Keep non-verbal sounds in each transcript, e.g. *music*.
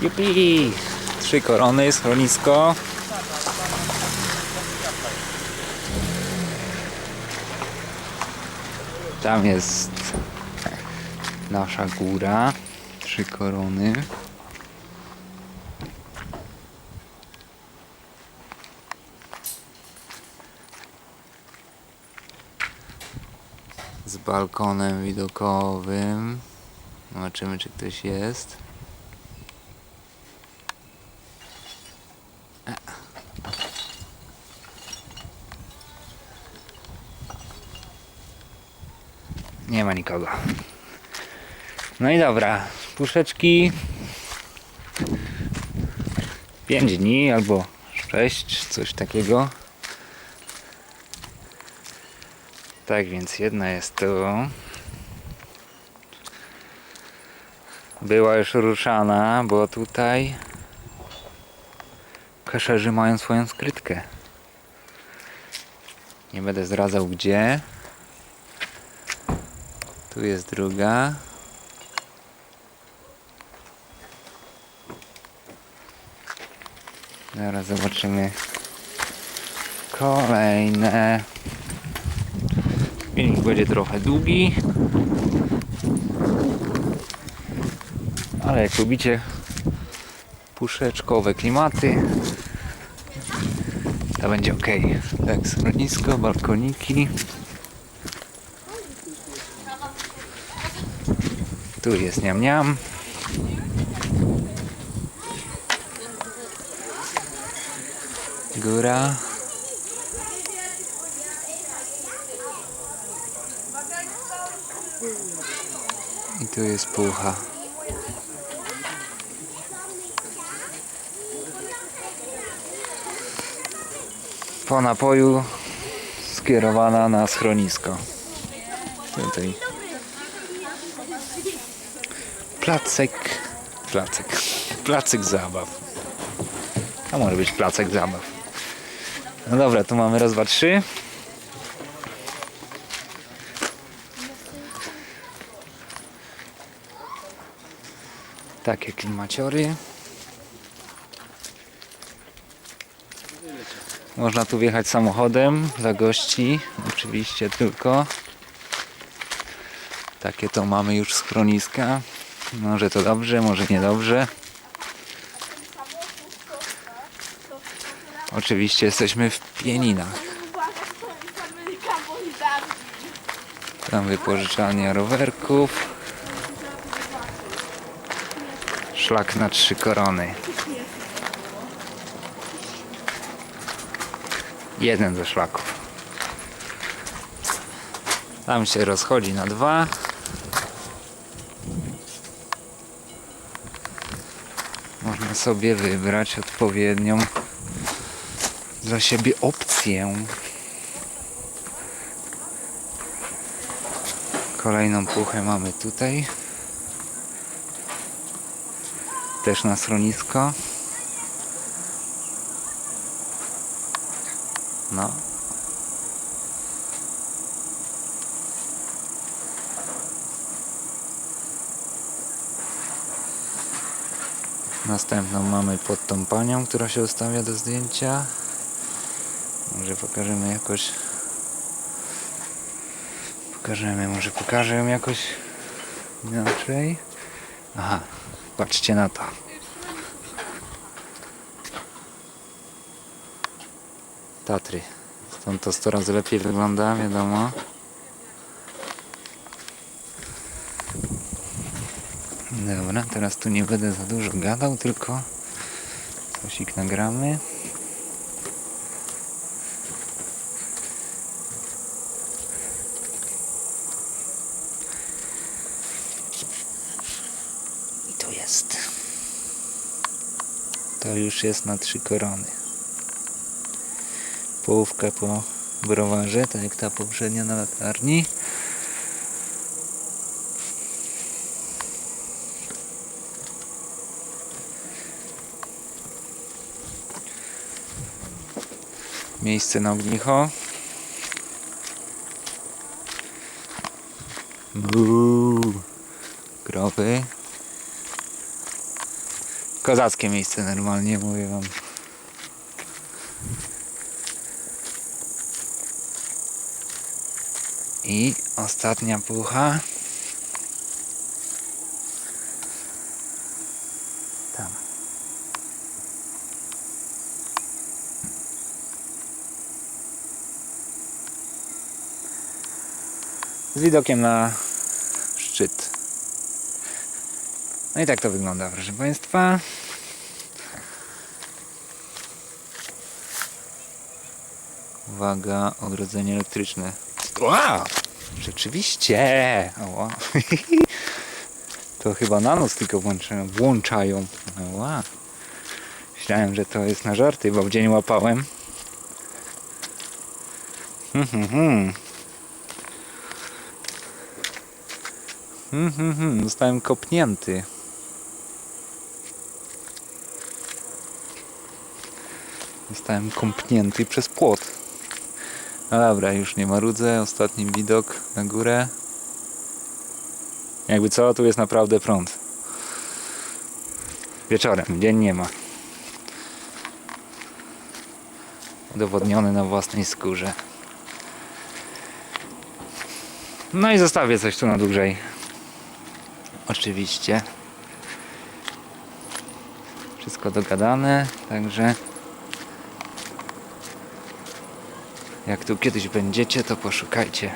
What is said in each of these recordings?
Jupi! Trzy korony, schronisko. Tam jest nasza góra. Trzy korony. Z balkonem widokowym. Zobaczymy, czy ktoś jest. Nie ma nikogo. No i dobra, puszeczki 5 dni albo 6, coś takiego. Tak więc jedna jest tu. Była już ruszana, bo tutaj kaszerzy mają swoją skrytkę. Nie będę zdradzał gdzie. Tu jest druga. Zaraz zobaczymy kolejne. Filmik będzie trochę długi. Ale jak lubicie puszeczkowe klimaty, to będzie ok. Tak, schronisko, balkoniki. Tu jest niam niam. Góra. I tu jest pucha. Po napoju skierowana na schronisko. Tutaj placek, placek, placek zabaw. A może być placek zabaw. No dobra, tu mamy raz, dwa, trzy. Takie klimaciory. Można tu wjechać samochodem dla gości, oczywiście tylko. Takie to mamy już schroniska. Może to dobrze, może niedobrze. Oczywiście jesteśmy w Pieninach. Tam wypożyczalnia rowerków. Szlak na trzy korony. Jeden ze szlaków. Tam się rozchodzi na dwa. Można sobie wybrać odpowiednią dla siebie opcję. Kolejną puchę mamy tutaj. Też na schronisko. No. Następną mamy pod tą panią, która się ustawia do zdjęcia. Może pokażemy jakoś. Pokażemy, może pokażę ją jakoś inaczej. Aha, patrzcie na to. Tatry. Stąd to 100 razy lepiej wygląda, wiadomo. Dobra, teraz tu nie będę za dużo gadał, tylko cosik nagramy. I tu jest. To już jest na trzy korony. Połówka po browarze, tak jak ta poprzednia na latarni. Miejsce na ognicho. Uuu, krowy. Kozackie miejsce normalnie, mówię wam. I ostatnia pucha. Z widokiem na szczyt. No i tak to wygląda, proszę Państwa. Uwaga, ogrodzenie elektryczne. Wow! Rzeczywiście! Ała. *laughs* To chyba na noc tylko włączają. włączają. Ała. Myślałem, że to jest na żarty, bo w dzień łapałem. Hmm, hmm, hmm. Hmm, hmm, hmm. Zostałem kopnięty. Zostałem kąpnięty przez płot. No dobra, już nie marudzę. Ostatni widok na górę. Jakby co, tu jest naprawdę prąd. Wieczorem, dzień nie ma. Udowodniony na własnej skórze. No i zostawię coś tu na dłużej. Oczywiście. Wszystko dogadane, także jak tu kiedyś będziecie, to poszukajcie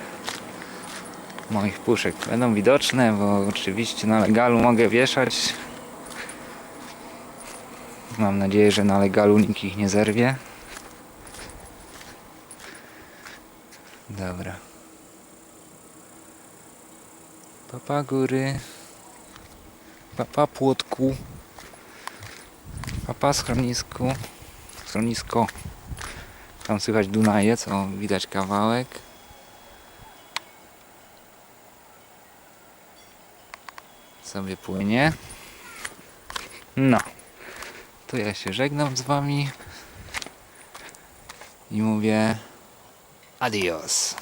moich puszek. Będą widoczne, bo oczywiście na legalu mogę wieszać. Mam nadzieję, że na legalu nikt ich nie zerwie. Dobra. Papa góry. Papa płotku. Papa schronisku. Schronisko. Tam słychać Dunajec, o widać kawałek. Sobie płynie. No. To ja się żegnam z wami. I mówię adios.